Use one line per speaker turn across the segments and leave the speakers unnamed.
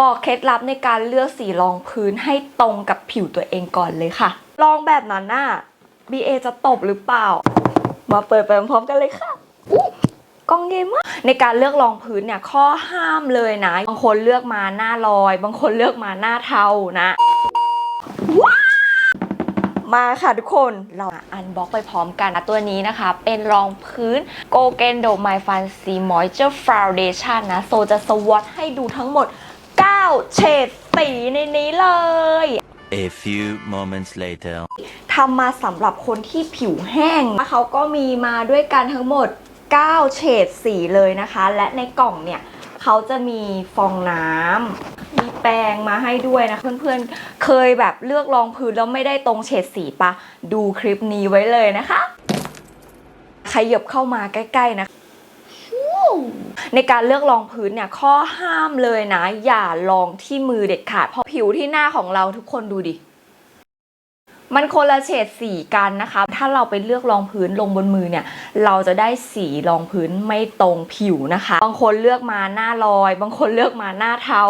บอกเคล็ดลับในการเลือกสีรองพื้นให้ตรงกับผิวตัวเองก่อนเลยค่ะ ลองแบบนั้นน่ะ BA จะตบหรือเปล่า มาเปิดไปพร้อมกันเลยค่ะอุ๊ยกล้องเยมากในการเลือกรองพื้นเนี่ยข้อห้ามเลยนะ บางคนเลือกมาหน้าลอย บางคนเลือกมาหน้าเทานะ มาค่ะทุกคนเราอันบ็อกไปพร้อมกันนะตัวนี้นะคะ เป็นรองพื้น g o g e n d o My Fancy Moisture Foundation นะ โซจะสวอตให้ดูทั้งหมด เฉดสีในนี้เลย
A few moments later.
ทำมาสำหรับคนที่ผิวแห้งเขาก็มีมาด้วยกันทั้งหมด 9 เฉดสีเลยนะคะ และในกล่องเนี่ยเขาจะมีฟองน้ำมีแปรงมาให้ด้วยนะ เพื่อนๆ เคยแบบเลือกรองพื้นแล้วไม่ได้ตรงเฉดสีปะ ดูคลิปนี้ไว้เลยนะคะ ขยับเข้ามาใกล้ๆนะ ในการเลือกรองพื้นเนี่ยข้อห้ามเลยนะ อย่าลองที่มือเด็ดขาดเพราะผิวที่หน้าของเราทุกคนดูดิมันคนละเฉดสีกันนะคะ ถ้าเราไปเลือกรองพื้นลงบนมือเนี่ย เราจะได้สีรองพื้นไม่ตรงผิวนะคะ บางคนเลือกมาหน้าลอย บางคนเลือกมาหน้าเทา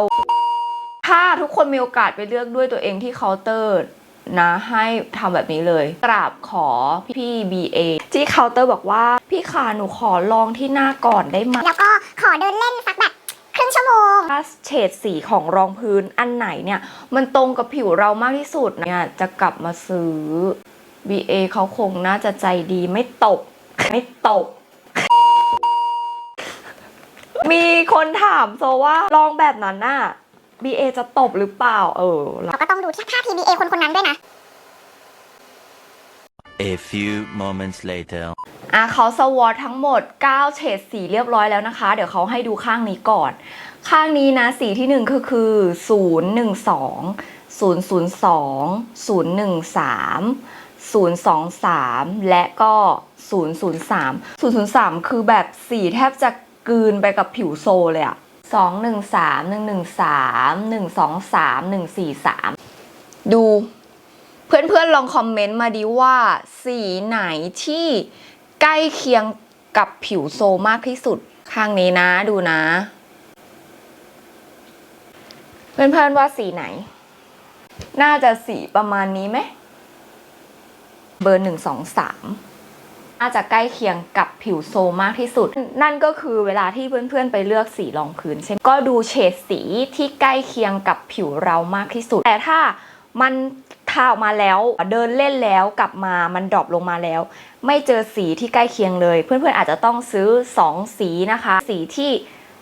ถ้าทุกคนมีโอกาสไปเลือกด้วยตัวเองที่เคาน์เตอร์นะให้ทำแบบนี้เลย กราบขอพี่ BA ที่เคาน์เตอร์บอกว่า พี่ขาหนูขอลองที่หน้าก่อนได้ไหม
แล้วก็ขอเดินเล่นสักแบบครึ่งชั่วโมง
ถ้าเฉดสีของรองพื้นอันไหนเนี่ย มันตรงกับผิวเรามากที่สุดเนี่ยจะกลับมาซื้อ BA เขาคงน่าจะใจดีไม่ตบไม่ตบมีคนถามโซว่าลองแบบนั้นน่ะ BA จะตบหรือเปล่า เออ
เราก็ต้องดูท่าที BA คนคนนั้นด้วยนะ
A few moments later.
อะเขาสวอตทั้งหมด 9 เฉดสีเรียบร้อยแล้วนะคะ เดี๋ยวเขาให้ดูข้างนี้ก่อน ข้างนี้นะสีที่ 1 ก็คือ 0 1 2 0 0 2 0 1 3 0 2 3 และก็ 0 0 3 0 0 3 คือแบบสีแทบจะกลืนไปกับผิวโซเลยอะ2 1 3 1 1 3 1 2 3 1 4 3 ดู พื่อนๆลองคอมเมนต์มาดิว่า สีไหนที่ใกล้เคียงกับผิวโซมากที่สุด ข้างนี้นะดูนะ เพื่อนๆว่าสีไหน น่าจะสีประมาณนี้ไหมเบอร์หนึ่งสองสามน่าจะใกล้เคียงกับผิวโซมากที่สุด นั่นก็คือเวลาที่เพื่อนๆไปเลือกสีรองพื้นใช่ไหมก็ดูเฉดสีที่ใกล้เคียงกับผิวเรามากที่สุด แต่ถ้ามัน ทาออกมาแล้วเดินเล่นแล้วกลับมามันดรอปลงมาแล้ว ไม่เจอสีที่ใกล้เคียงเลย เพื่อนๆอาจจะต้องซื้อ 2 สีนะคะ สีที่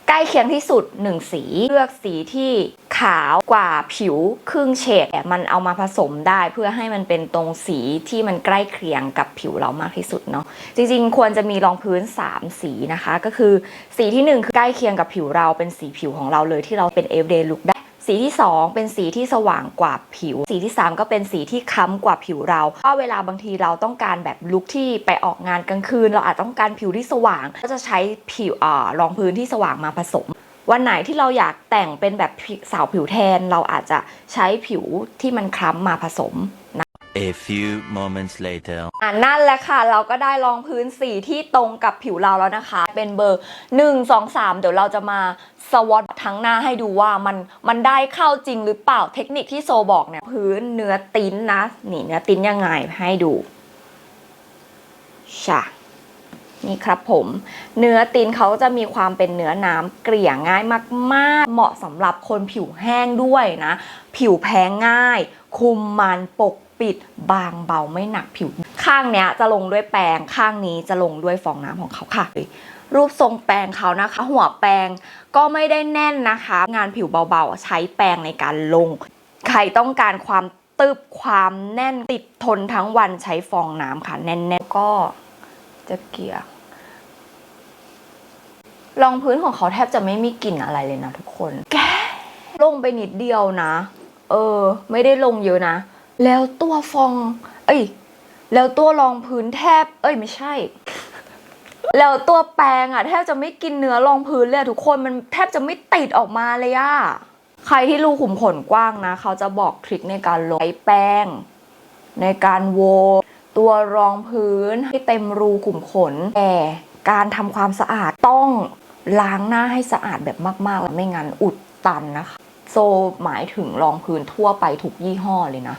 ใกล้เคียงที่สุด 1 สีเลือกสีที่ขาวกว่าผิวครึ่งเฉดมันเอามาผสมได้เพื่อให้มันเป็นตรงสีที่มันใกล้เคียงกับผิวเรามากที่สุดเนาะจริงๆ ควรจะมีรองพื้น 3 สีนะคะ ก็คือสีที่ 1 คือใกล้เคียงกับผิวเราเป็นสีผิวของเราเลยที่เราเป็น everyday look ได้ สีที่ 2 เป็นสีที่สว่างกว่าผิว สีที่ 3 ก็เป็นสีที่ค้ำกว่าผิวเราเพราะเวลาบางทีเราต้องการแบบลุคที่ไปออกงานกลางคืน เราอาจต้องการผิวที่สว่าง ก็จะใช้ผิวอรองพื้นที่สว่างมาผสมวันไหนที่เราอยากแต่งเป็นแบบสาวผิวแทน เราอาจจะใช้ผิวที่มันคล้ำมาผสมนะ
A few moments later.
อ่านั่นแหละค่ะ เราก็ได้รองพื้นสีที่ตรงกับผิวเราแล้วนะคะ เป็นเบอร์ 1 2 3 เดี๋ยวเราจะมาสวอตทั้งหน้าให้ดูว่ามันมันได้เข้าจริงหรือเปล่าเทคนิคที่โซบอกเนี่ย พื้นเนื้อติ้นนะ นี่เนื้อติ้นยังไงให้ดูชะนี่ครับผม เนื้อตีนเขาจะมีความเป็นเนื้อน้ำเกลี่ยง่ายมากๆ เหมาะสำหรับคนผิวแห้งด้วยนะ ผิวแพ้ง่าย คุมมันปก ปิดบางเบาไม่หนักผิว ข้างเนี้ยจะลงด้วยแปรงข้างนี้จะลงด้วยฟองน้ำของเขาค่ะ รูปทรงแปรงเขานะคะ หัวแปรงก็ไม่ได้แน่นนะคะ งานผิวเบาๆ ใช้แปรงในการลง ใครต้องการความตึบความแน่นติดทนทั้งวันใช้ฟองน้ำค่ะ แน่นๆก็จะเกลี่ยรองพื้นของเขาแทบจะไม่มีกลิ่นอะไรเลยนะทุกคน แกลงไปนิดเดียวนะ เออ ไม่ได้ลงเยอะนะ แล้วตัวฟอง เอ้ย แล้วตัวรองพื้นแทบ เอ้ย ไม่ใช่ แล้วตัวแปรงอะแทบจะไม่กินเนื้อรองพื้นเลยทุกคนมันแทบจะไม่ติดออกมาเลยอะใครที่รูขุมขนกว้างนะ เขาจะบอกทริคในการลงใช้แป้ง ในการโว ตัวรองพื้นให้เต็มรูขุมขนแต่การทำความสะอาดต้องล้างหน้าให้สะอาดแบบมากๆ ไม่งั้นอุดตันนะคะ โซหมายถึงรองพื้นทั่วไปทุกยี่ห้อเลยนะ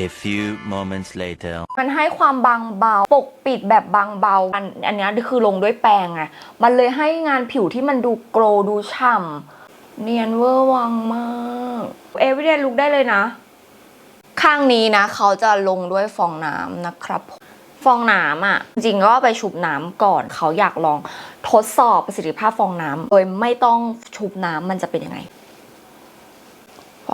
A few moments later.
มันให้ความบางเบา ปกปิดแบบบางเบา อันอันนี้คือลงด้วยแปรงไง มันเลยให้งานผิวที่มันดูโกลดูฉ่ำเนียนเวอร์วังมาก เอวิเดนลุกได้เลยนะ ข้างนี้นะ เขาจะลงด้วยฟองน้ำนะครับฟองน้ำอะ จริงก็ไปชุบน้ำก่อนเขาอยากลองทดสอบประสิทธิภาพฟองน้ำโดยไม่ต้องชุบน้ำมันจะเป็นยังไง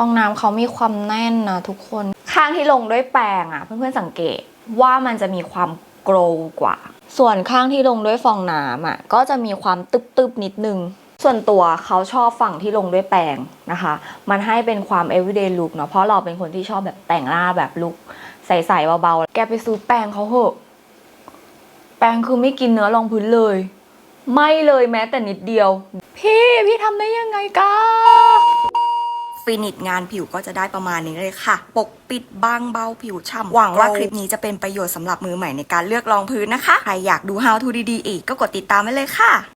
องน้ำเขามีความแน่นนะทุกคน ข้างที่ลงด้วยแปรงอะเพื่อนๆสังเกตว่ามันจะมีความโกลกว่า ส่วนข้างที่ลงด้วยฟองน้ำอะก็จะมีความตึบๆนิดนึง ส่วนตัวเขาชอบฝั่งที่ลงด้วยแปรงนะคะ มันให้เป็นความ everyday look เนาะเพราะเราเป็นคนที่ชอบแบบแต่งหน้าแบบลุคใสๆเบาๆ แกไปซื้อแปรงเขาเหอะ แปรงคือไม่กินเนื้อรองพื้นเลย ไม่เลยแม้แต่นิดเดียว พี่พี่ทำได้ยังไงกา
ฟินิชงานผิวก็จะได้ประมาณนี้เลยค่ะ ปกปิดบางเบาผิวฉ่ำหวังว่าคลิปนี้จะเป็นประโยชน์สำหรับมือใหม่ในการเลือกรองพื้นนะคะ ใครอยากดู how to ดีๆอีกก็กดติดตามไว้เลยค่ะ